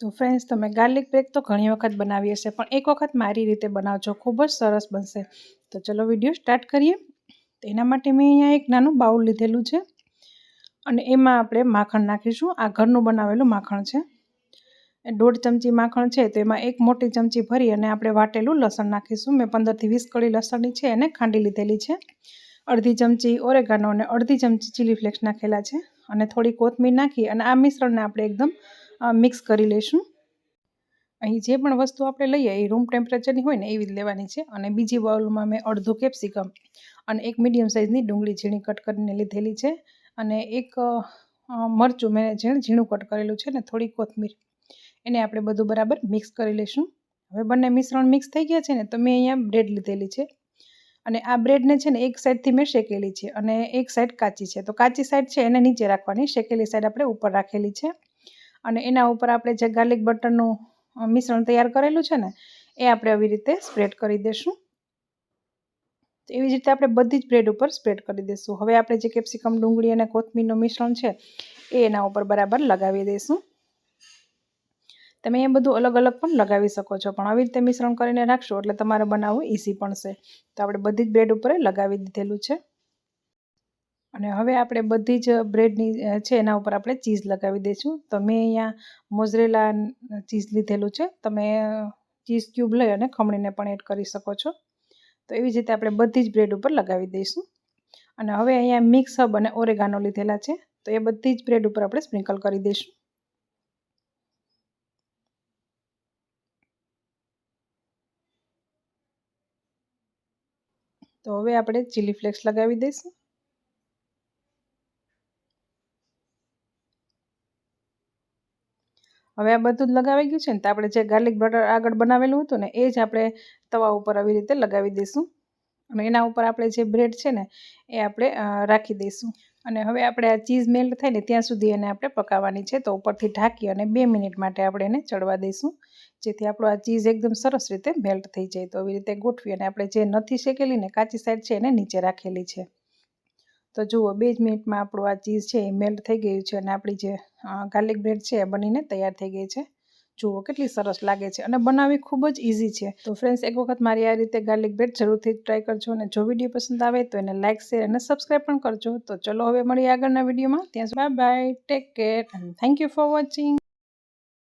તો ફ્રેન્ડ્સ તમે garlic break તો ઘણી વખત બનાવી હશે, પણ એક વખત મારી રીતે બનાવજો, ખૂબ જ સરસ બનશે. તો ચલો વીડિયો સ્ટાર્ટ કરીએ. તો એના માટે મેં અહીંયા એક નાનું બાઉલ લીધેલું છે. અને એમાં આપણે માખણ નાખીશું. આ ઘરનું બનાવેલું માખણ છે. દોઢ ચમચી માખણ છે, તો એમાં એક મોટી ચમચી ભરી અને આપણે વાટેલું લસણ નાખીશું. મેં પંદરથી વીસ કળી લસણની છે, એને ખાંડી લીધેલી છે. અડધી ચમચી ઓરેગાનો અને અડધી ચમચી ચીલી ફ્લેક્સ નાખેલા છે. અને થોડી કોથમીર નાખી અને આ મિશ્રણને આપણે એકદમ મિક્સ કરી લઈશું. અહીં જે પણ વસ્તુ આપણે લઈએ, એ રૂમ ટેમ્પરેચરની હોય ને, એવી જ લેવાની છે. અને બીજી બાઉલમાં મેં અડધું કેપ્સિકમ અને એક મીડિયમ સાઇઝની ડુંગળી ઝીણી કટ કરીને લીધેલી છે. અને એક મરચું મેં ઝીણ, ઝીણું કટ કરેલું છે ને, થોડી કોથમીર. એને આપણે બધું બરાબર મિક્સ કરી લઈશું. હવે બંને મિશ્રણ મિક્સ થઈ ગયા છે ને, તો મેં અહીંયા બ્રેડ લીધેલી છે. અને આ બ્રેડને છે ને, એક સાઈડથી મેં શેકેલી છે. અને એક સાઈડ કાચી છે. તો કાચી સાઈડ છે, એને નીચે રાખવાની. શેકેલી સાઈડ આપણે ઉપર રાખેલી છે. અને એના ઉપર આપણે જે ગાર્લિક બટરનું મિશ્રણ તૈયાર કરેલું છે ને, એ આપણે આવી રીતે સ્પ્રેડ કરી દઈશું તો એવી જ રીતે આપણે બધી જ બ્રેડ ઉપર સ્પ્રેડ કરી દઈશું હવે આપણે જે કેપ્સિકમ ડુંગળી અને કોથમીરનું મિશ્રણ છે, એ એના ઉપર બરાબર લગાવી દઈશું તમે એ બધું અલગ અલગ પણ લગાવી શકો છો, પણ આવી રીતે મિશ્રણ કરીને રાખશો એટલે તમારે બનાવવું ઇઝી છે. તો આપણે બધી જ બ્રેડ ઉપર લગાવી દીધેલું છે. અને હવે આપણે બધી જ બ્રેડની છે એના ઉપર આપણે ચીઝ લગાવી દઈશું. તો મેં અહીંયા મોઝરેલા ચીઝ લીધેલું છે. તમે ચીઝ ક્યુબ લઈ અને ખમણીને પણ એડ કરી શકો છો. તો એવી જ રીતે આપણે બધી જ બ્રેડ ઉપર લગાવી દઈશું. અને હવે અહીંયા મિક્સ હબ અને ઓરેગાનો લીધેલા છે. તો એ બધી જ બ્રેડ ઉપર આપણે સ્પ્રિંકલ કરી દઈશું. તો હવે આપણે ચીલી ફ્લેક્સ લગાવી દઈશું. હવે આ બધું જ લગાવી ગયું છે ને તો આપણે જે ગાર્લિક બટર આગળ બનાવેલું હતું ને, એ જ આપણે તવા ઉપર આવી રીતે લગાવી દઈશું. અને એના ઉપર આપણે જે બ્રેડ છે ને, એ આપણે રાખી દઈશું. અને હવે આપણે આ ચીઝ મેલ્ટ થાય ને, ત્યાં સુધી એને આપણે પકાવવાની છે. તો ઉપરથી ઢાંકી અને બે મિનિટ માટે આપણે એને ચડવા દઈશું. જેથી આપણો આ ચીઝ એકદમ સરસ રીતે મેલ્ટ થઈ જાય. તો એવી રીતે ગોઠવી અને આપણે જે નથી શેકેલી ને, કાચી સાઈડ છે એને નીચે રાખેલી છે. તો જુઓ, બે જ મિનિટમાં આપણું આ ચીઝ છે એ મેલ્ટ થઈ ગયું છે અને આપણી જે ગાર્લિક બ્રેડ છે એ બનીને તૈયાર થઈ ગઈ છે. જુઓ, કેટલી સરસ લાગે છે અને બનાવવી ખૂબ જ ઇઝી છે. તો ફ્રેન્ડ્સ એક વખત મારી આ રીતે ગાર્લિક બ્રેડ જરૂરથી ટ્રાય કરજો અને જો વીડિયો પસંદ આવે તો એને લાઇક શેર અને સબસ્ક્રાઈબ પણ કરજો. તો ચલો, હવે મળીએ આગળના વિડીયોમાં ત્યાં bye bye take care and thank you for watching